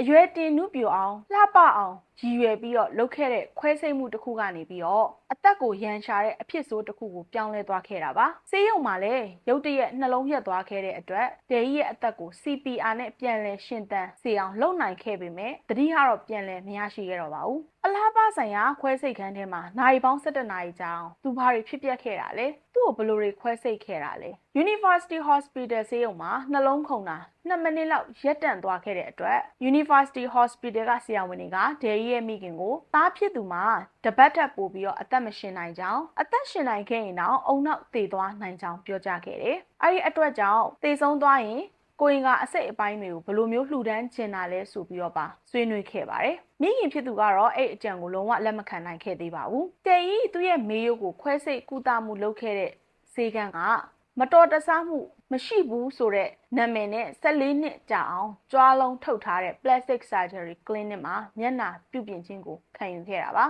အရွယ်တင်နုပြိုအောင်လှပအောင်ရည်ရွယ်ပြီးတော့လုပ်ခဲ့တဲ့ခွဲစိတ်မှုတစ်ခုကနေပြီးတော့အသက်ကိုရန်ရှာတဲ့အဖြစ်ဆိုးတစ်ခုကိုပြောင်းလဲသွားခဲ့တာပါဆေးရုံမှာလည်းရုတ်တရက်နှလုံးရက်သွားခဲ့တဲ့အတွက်ဒေကြီးရဲ့အသက်ကို CPR နဲ့ပြန်လည်ရှင်သန်စေအောင်လုပ်နိုင်ခဲ့ပေမဲ့တတိကတော့ပြန်လည်မရရှိခဲ့တော့ပါဘူးအလားပါဆိုင်ရာခွဲစိတ်ခန်းထဲမှာနိုင်ပေါင်း17နာရီကြာအောင်သူဘာတွေဖြစ်ပျက်ခဲ့တာလဲသူ့ ကိုဘယ်လိုတွေခွဲစိတ်ခဲ့တာလဲ University Hospital ဆေးရုံမှာနှလုံးခုန်တာ2မိနစ်လောက်ရက်တန့်သွားခဲ့တဲ့အတွက် University Hospital ကဆရာဝန်တွေကဒယ်ရီရဲ့မိခင်ကိုသားဖြစ်သူမှာတပတ်တက်ပို့ပြီးတော့အသက်မရှင်နိုင်ကြောင်းအသက်ရှင်နိုင်ခဲ့ရင်တော့အုံနောက်သေသွားနိုင်ကြောင်းပြောကြားခဲ့တယ်။အဲဒီအတွက်ကြောင့်သေဆုံးသွားရင် ကိုရင်ကအစိတ်အပိုင်းတွေကိုဘယ်လိုမျိုးလှူဒန်းကျင်တာလဲဆိုပြီးတော့ပါဆွေးနွေးခဲ့ပါတယ်။မိခင်ဖြစ်သူကတော့အဲ့အကြံကိုလုံးဝလက်မခံနိုင်ခဲ့သေးပါဘူး။တဲကြီးသူ့ရဲ့မေးရိုးကိုခွဲစိတ်ကုသမှုလုပ်ခဲ့တဲ့ဈေးကန်းကမတော်တဆမှုမရှိဘူးဆိုတဲ့နာမည်နဲ့14နှစ်ကြာအောင်ကြွားလုံးထုတ်ထားတဲ့ plastic surgery clinic မှာမျက်နှာပြုပြင်ခြင်းကိုခံယူခဲ့တာပါ